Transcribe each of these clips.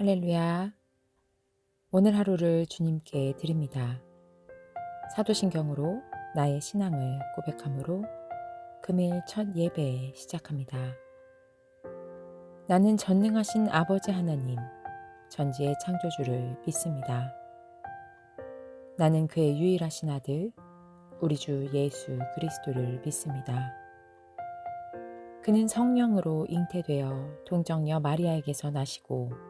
할렐루야. 오늘 하루를 주님께 드립니다. 사도신경으로 나의 신앙을 고백함으로 금일 첫 예배 시작합니다. 나는 전능하신 아버지 하나님, 전지의 창조주를 믿습니다. 나는 그의 유일하신 아들, 우리 주 예수 그리스도를 믿습니다. 그는 성령으로 잉태되어 동정녀 마리아에게서 나시고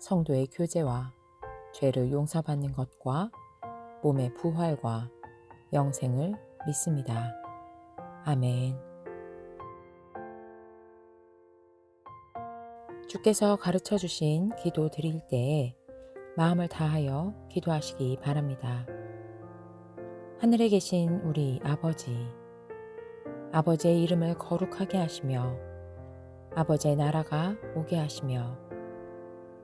성도의 교제와 죄를 용서받는 것과 몸의 부활과 영생을 믿습니다. 아멘. 주께서 가르쳐 주신 기도 드릴 때에 마음을 다하여 기도하시기 바랍니다. 하늘에 계신 우리 아버지, 아버지의 이름을 거룩하게 하시며 아버지의 나라가 오게 하시며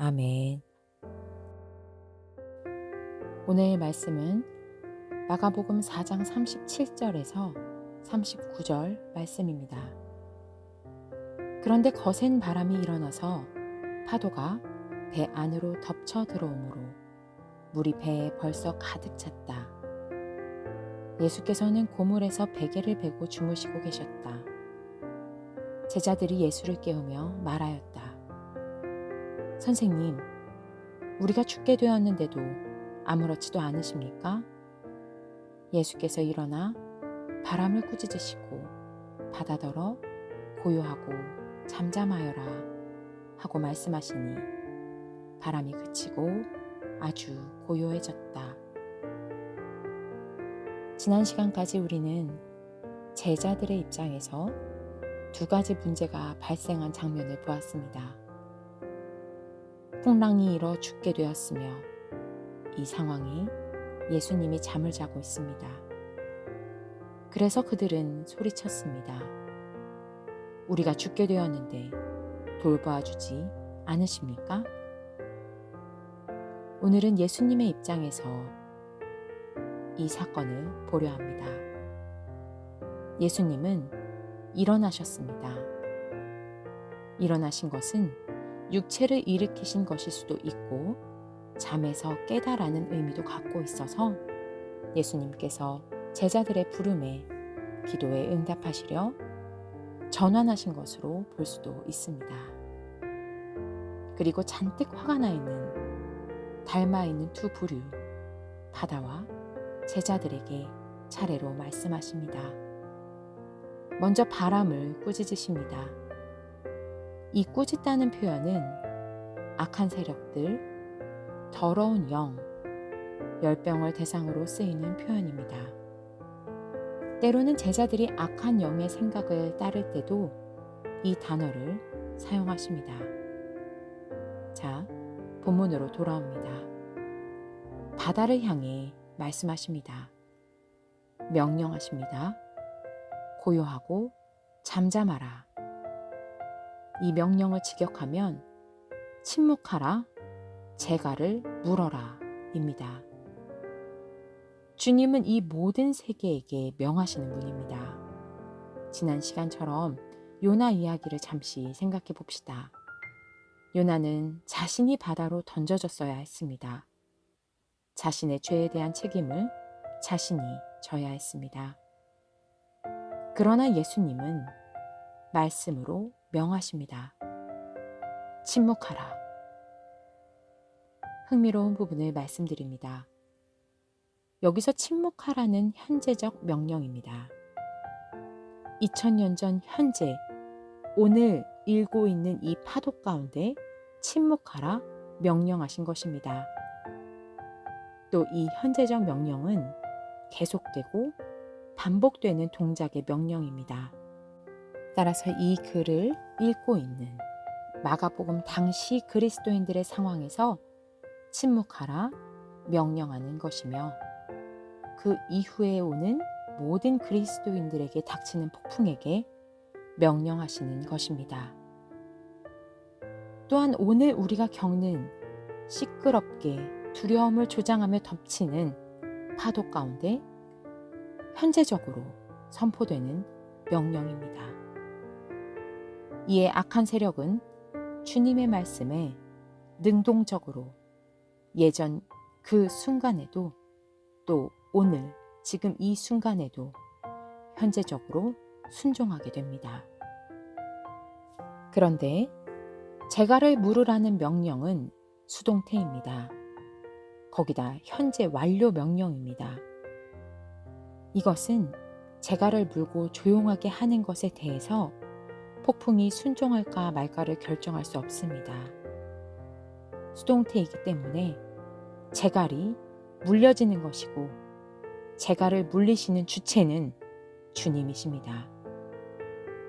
아멘. 오늘 말씀은 마가복음 4장 37절에서 39절 말씀입니다. 그런데 거센 바람이 일어나서 파도가 배 안으로 덮쳐 들어오므로 물이 배에 벌써 가득 찼다. 예수께서는 고물에서 베개를 베고 주무시고 계셨다. 제자들이 예수를 깨우며 말하였다. 선생님, 우리가 죽게 되었는데도 아무렇지도 않으십니까? 예수께서 일어나 바람을 꾸짖으시고 바다더러 고요하고 잠잠하여라 하고 말씀하시니 바람이 그치고 아주 고요해졌다. 지난 시간까지 우리는 제자들의 입장에서 두 가지 문제가 발생한 장면을 보았습니다. 풍랑이 일어 죽게 되었으며 이 상황이 예수님이 잠을 자고 있습니다. 그래서 그들은 소리쳤습니다. 우리가 죽게 되었는데 돌보아 주지 않으십니까? 오늘은 예수님의 입장에서 이 사건을 보려 합니다. 예수님은 일어나셨습니다. 일어나신 것은 육체를 일으키신 것일 수도 있고 잠에서 깨다라는 의미도 갖고 있어서 예수님께서 제자들의 부름에 기도에 응답하시려 전환하신 것으로 볼 수도 있습니다. 그리고 잔뜩 화가 나 있는 닮아 있는 두 부류 바다와 제자들에게 차례로 말씀하십니다. 먼저 바람을 꾸짖으십니다. 이 꾸짖다는 표현은 악한 세력들, 더러운 영, 열병을 대상으로 쓰이는 표현입니다. 때로는 제자들이 악한 영의 생각을 따를 때도 이 단어를 사용하십니다. 자, 본문으로 돌아옵니다. 바다를 향해 말씀하십니다. 명령하십니다. 고요하고 잠잠하라. 이 명령을 직역하면 침묵하라, 재갈을 물어라 입니다. 주님은 이 모든 세계에게 명하시는 분입니다. 지난 시간처럼 요나 이야기를 잠시 생각해 봅시다. 요나는 자신이 바다로 던져졌어야 했습니다. 자신의 죄에 대한 책임을 자신이 져야 했습니다. 그러나 예수님은 말씀으로 명하십니다. 침묵하라. 흥미로운 부분을 말씀드립니다. 여기서 침묵하라는 현재적 명령입니다. 2000년 전 현재, 오늘 일고 있는 이 파도 가운데 침묵하라 명령하신 것입니다. 또 이 현재적 명령은 계속되고 반복되는 동작의 명령입니다. 따라서 이 글을 읽고 있는 마가복음 당시 그리스도인들의 상황에서 침묵하라 명령하는 것이며 그 이후에 오는 모든 그리스도인들에게 닥치는 폭풍에게 명령하시는 것입니다. 또한 오늘 우리가 겪는 시끄럽게 두려움을 조장하며 덮치는 파도 가운데 현재적으로 선포되는 명령입니다. 이에 악한 세력은 주님의 말씀에 능동적으로 예전 그 순간에도 또 오늘 지금 이 순간에도 현재적으로 순종하게 됩니다. 그런데 제가를 물으라는 명령은 수동태입니다. 거기다 현재 완료 명령입니다. 이것은 제가를 물고 조용하게 하는 것에 대해서 폭풍이 순종할까 말까를 결정할 수 없습니다. 수동태이기 때문에 제갈이 물려지는 것이고 제갈을 물리시는 주체는 주님이십니다.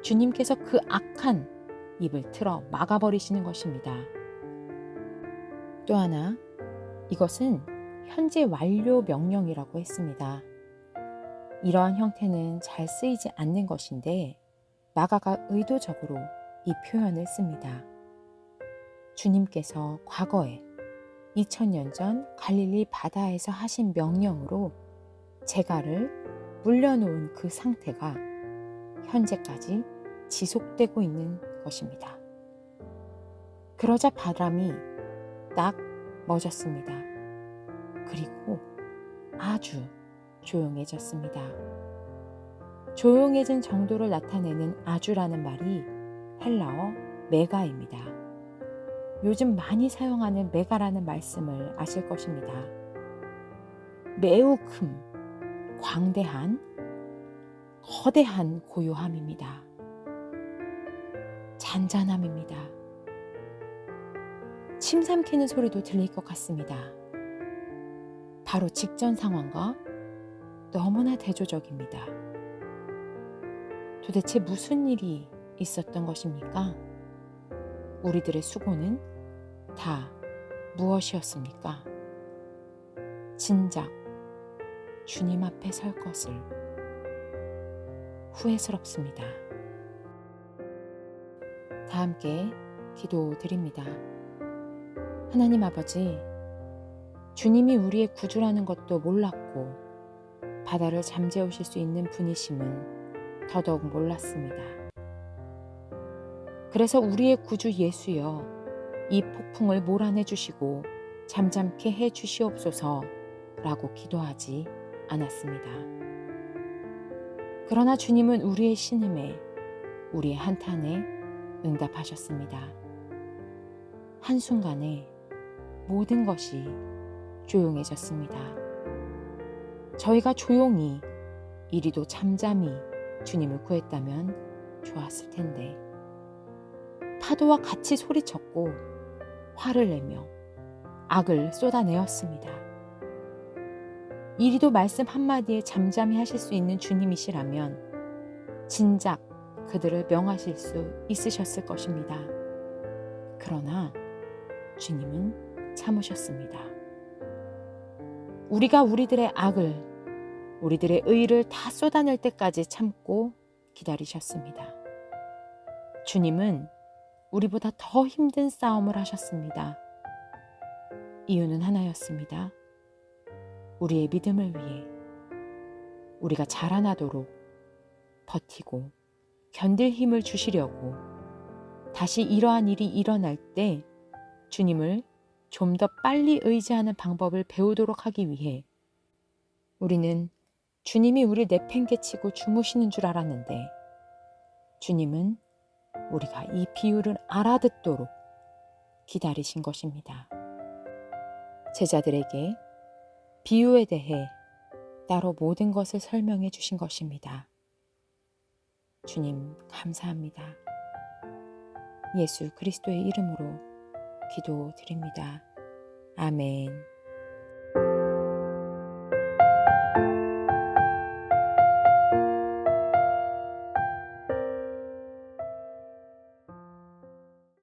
주님께서 그 악한 입을 틀어 막아버리시는 것입니다. 또 하나, 이것은 현재 완료 명령이라고 했습니다. 이러한 형태는 잘 쓰이지 않는 것인데 마가가 의도적으로 이 표현을 씁니다. 주님께서 과거에 2000년 전 갈릴리 바다에서 하신 명령으로 제가를 물려놓은 그 상태가 현재까지 지속되고 있는 것입니다. 그러자 바람이 딱 멎었습니다. 그리고 아주 조용해졌습니다. 조용해진 정도를 나타내는 아주라는 말이 헬라어 메가입니다. 요즘 많이 사용하는 메가라는 말씀을 아실 것입니다. 매우 큰, 광대한, 거대한 고요함입니다. 잔잔함입니다. 침 삼키는 소리도 들릴 것 같습니다. 바로 직전 상황과 너무나 대조적입니다. 도대체 무슨 일이 있었던 것입니까? 우리들의 수고는 다 무엇이었습니까? 진작 주님 앞에 설 것을 후회스럽습니다. 다 함께 기도드립니다. 하나님 아버지, 주님이 우리의 구주라는 것도 몰랐고, 바다를 잠재우실 수 있는 분이심은 더더욱 몰랐습니다. 그래서 우리의 구주 예수여, 이 폭풍을 몰아내 주시고 잠잠케 해 주시옵소서 라고 기도하지 않았습니다. 그러나 주님은 우리의 신음에, 우리의 한탄에 응답하셨습니다. 한순간에 모든 것이 조용해졌습니다. 저희가 조용히 이리도 잠잠히 주님을 구했다면 좋았을 텐데 파도와 같이 소리쳤고 화를 내며 악을 쏟아내었습니다. 이리도 말씀 한마디에 잠잠히 하실 수 있는 주님이시라면 진작 그들을 명하실 수 있으셨을 것입니다. 그러나 주님은 참으셨습니다. 우리가 우리들의 악을, 우리들의 의를 다 쏟아낼 때까지 참고 기다리셨습니다. 주님은 우리보다 더 힘든 싸움을 하셨습니다. 이유는 하나였습니다. 우리의 믿음을 위해 우리가 자라나도록 버티고 견딜 힘을 주시려고 다시 이러한 일이 일어날 때 주님을 좀 더 빨리 의지하는 방법을 배우도록 하기 위해 우리는 주님이 우리를 내팽개치고 주무시는 줄 알았는데 주님은 우리가 이 비유를 알아듣도록 기다리신 것입니다. 제자들에게 비유에 대해 따로 모든 것을 설명해 주신 것입니다. 주님, 감사합니다. 예수 그리스도의 이름으로 기도드립니다. 아멘.